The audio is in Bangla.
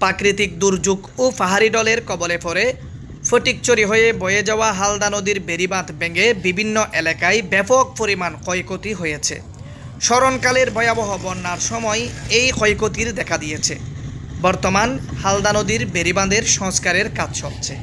প্রাকৃতিক দুর্যোগ ও পাহাড়ি ডলের কবলে পড়ে। ফটিকচুরি হয়ে বয়ে যাওয়া হালদা নদীর বেড়িবাঁধ ভেঙে বিভিন্ন এলাকায় ব্যাপক পরিমাণ ক্ষয়ক্ষতি হয়েছে। স্মরণকালের ভয়াবহ বন্যার সময় এই ক্ষয়ক্ষতির দেখা দিয়েছে। বর্তমান হালদা নদীর বেড়িবাঁধের সংস্কারের কাজ চলছে।